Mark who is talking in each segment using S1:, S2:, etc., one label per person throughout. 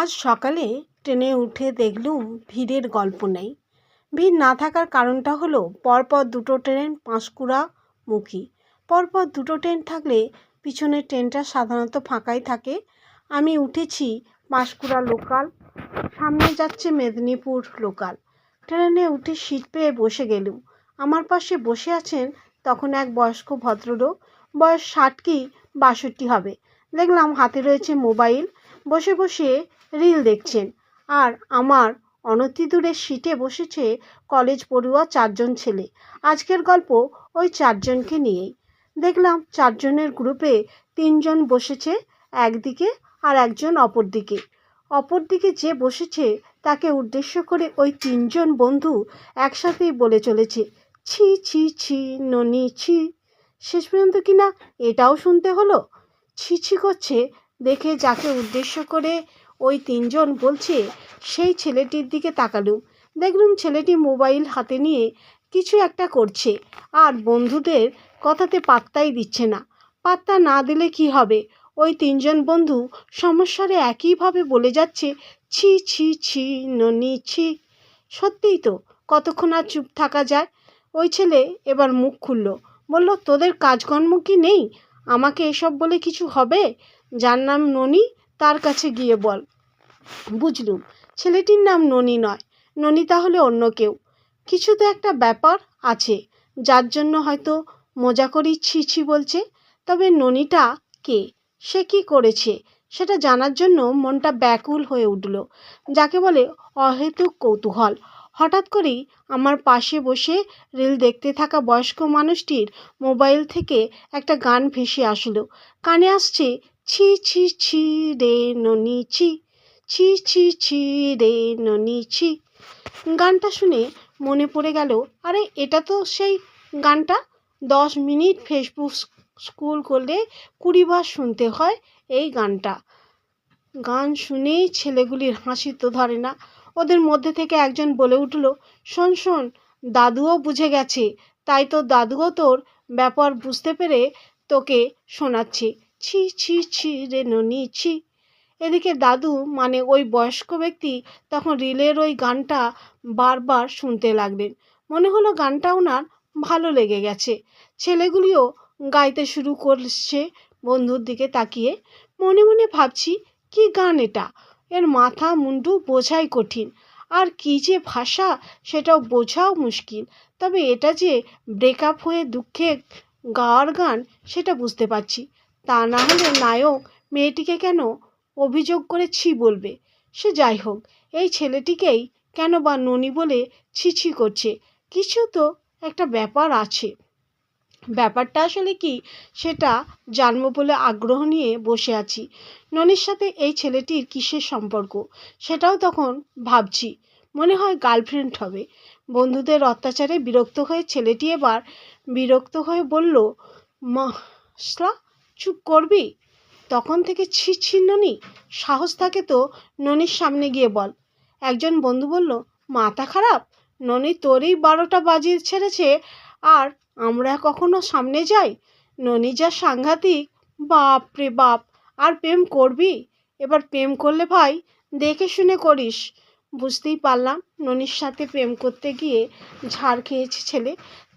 S1: আজ সকালে ট্রেনে উঠে দেখলুম ভিড়ের গল্প নেই। ভিড় না থাকার কারণটা হলো পরপর দুটো ট্রেন পাঁশকুড়া মুখী পরপর দুটো ট্রেন থাকলে পিছনের ট্রেনটা সাধারণত ফাঁকাই থাকে। আমি উঠেছি পাঁশকুড়া লোকাল, সামনে যাচ্ছে মেদিনীপুর লোকাল। ট্রেনে উঠে সিট পেয়ে বসে গেলুম। আমার পাশে বসে আছেন তখন এক বয়স্ক ভদ্রলোক। বয়স ষাট কি বাষট্টি হবে। দেখলাম হাতে রয়েছে মোবাইল বসে বসে রিল দেখছেন। আর আমার অনতি দূরে সিটে বসেছে কলেজ পড়ুয়া চারজন ছেলে। আজকের গল্প ওই চারজনকে নিয়েই। দেখলাম চারজনের গ্রুপে তিনজন বসেছে একদিকে আর একজন অপর দিকে অপর দিকে যে বসেছে তাকে উদ্দেশ্য করে ওই তিনজন বন্ধু একসাথেই বলে চলেছে, ছি ছি ছি, ননি, ছি। শেষ পর্যন্ত কি না এটাও শুনতে হলো? ছি ছি করছে দেখে যাকে উদ্দেশ্য করে ওই তিনজন বলছে, সেই ছেলেটির দিকে তাকালুম দেখলুম ছেলেটি মোবাইল হাতে নিয়ে কিছু একটা করছে আর বন্ধুদের কথাতে পাত্তাই দিচ্ছে না। পাত্তা না দিলে কি হবে ওই তিনজন বন্ধু সমস্যারে একইভাবে বলে যাচ্ছে, ছি ছি ছি, ননি, ছি। সত্যিই তো, কতক্ষণ আর চুপ থাকা যায় ওই ছেলে এবার মুখ খুলল, বলল, তোদের কাজকর্ম কি নেই? আমাকে এসব বলে কিছু হবে? যার নাম ননি, তার কাছে গিয়ে বল। বুঝলুম, ছেলেটির নাম ননি নয়, ননি তাহলে অন্য কেউ। কিছু তো একটা ব্যাপার আছে, যার জন্য হয়তো মজা করেই ছি ছি বলছে। তবে ননিটা কে? সে কি করেছে? সেটা জানার জন্য মনটা ব্যাকুল হয়ে উঠল। যাকে বলে অহেতুক কৌতূহল। হঠাৎ করেই আমার পাশে বসে রিল দেখতে থাকা বয়স্ক মানুষটির মোবাইল থেকে একটা গান ভেসে আসলো। কানে আসছে ছি ছি ছি, রে ননি ছি। ছি ছি ছি, রে ননি ছি। গানটা শুনে মনে পড়ে গেল, আরে, এটা তো সেই গানটা। দশ মিনিট ফেসবুক স্কুল করলে কুড়িবার শুনতে হয় এই গানটা। গান শুনেই ছেলেগুলির হাসি তো ধরে না। ওদের মধ্যে থেকে একজন বলে উঠল, শোন শোন, দাদুও বুঝে গেছে। তাই তো দাদুও তোর ব্যাপার বুঝতে পেরে তোকে শোনাচ্ছে। ছি ছি ছি রে ননি, ছি। এদিকে দাদু মানে ওই বয়স্ক ব্যক্তি, তখন রিলের ওই গানটা বারবার শুনতে লাগলেন। মনে হলো গানটা ওনার ভালো লেগে গেছে। ছেলেগুলিও গাইতে শুরু করছে বন্ধুর দিকে তাকিয়ে। মনে মনে ভাবছি, কি গান এটা? এর মাথা মুন্ডু বোঝাই কঠিন। আর কী যে ভাষা, সেটাও বোঝাও মুশকিল। তবে এটা যে ব্রেকআপ হয়ে দুঃখে গাওয়ার গান, সেটা বুঝতে পারছি। তা না হলে নায়ক মেয়েটিকে কেন অভিযোগ করে ছি বলবে? সে যাই হোক, এই ছেলেটিকেই কেন বা ননি বলে ছি ছি করছে? কিছু তো একটা ব্যাপার আছে। ব্যাপারটা আসলে কি সেটা জানব বলে আগ্রহ নিয়ে বসে আছি। ননির সাথে এই ছেলেটির কিসের সম্পর্ক সেটাও তখন ভাবছি। মনে হয় গার্লফ্রেন্ড হবে। বন্ধুদের অত্যাচারে বিরক্ত হয়ে ছেলেটি এবার বিরক্ত হয়ে বলল মশলা চুপ করবি? তখন থেকে ছি ছি ননি, সাহস থাকে তো ননির সামনে গিয়ে বল। একজন বন্ধু বলল, মাথা খারাপ? ননি তোরই বারোটা বাজিয়ে ছেড়েছে, আর আমরা কখনো সামনে যাই? ননি যা সাংঘাতিক, বাপ রে বাপ, আর প্রেম করবি? এবার প্রেম করলে ভাই, দেখে শুনে করিস। বুঝতেই পারলাম ননির সাথে প্রেম করতে গিয়ে ঝাড় খেয়েছে ছেলে।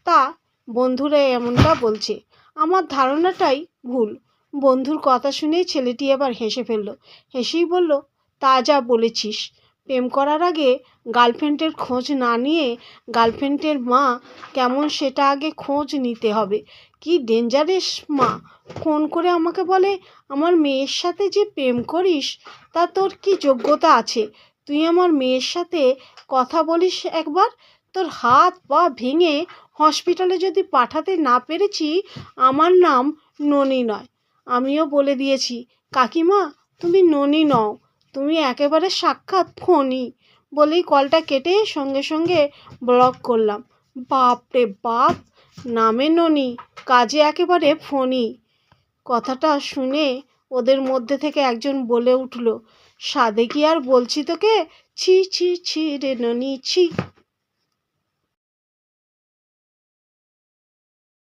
S1: তা বন্ধুরা এমনটা বলছে। আমার ধারণাটাই ভুল। বন্ধুর কথা শুনেই ছেলেটি এবার হেসে ফেলল। হেসেই বলল, তা যা বলেছিস। প্রেম করার আগে গার্লফ্রেন্ডের খোঁজ না নিয়ে গার্লফ্রেন্ডের মা কেমন সেটা আগে খোঁজ নিতে হবে। কি ডেঞ্জারেস মা। ফোন করে আমাকে বলে, আমার মেয়ের সাথে যে প্রেম করিস, তা তোর কি যোগ্যতা আছে? তুই আমার মেয়ের সাথে কথা বলিস একবার, তোর হাত পা ভেঙে হসপিটালে যদি পাঠাতে না পেরেছি, আমার নাম ননি নয়। আমিও বলে দিয়েছি, কাকিমা, তুমি ননি নও, তুমি একেবারে সাক্ষাৎ ফোনই বলেই কলটা কেটে সঙ্গে সঙ্গে ব্লক করলাম। বাপ রে বাপ, নামে ননি, কাজে একেবারে ফোনই কথাটা শুনে ওদের মধ্যে থেকে একজন বলে উঠল, সাদে কি আর বলছি তোকে? ছি ছি ছি রে ননি, ছি।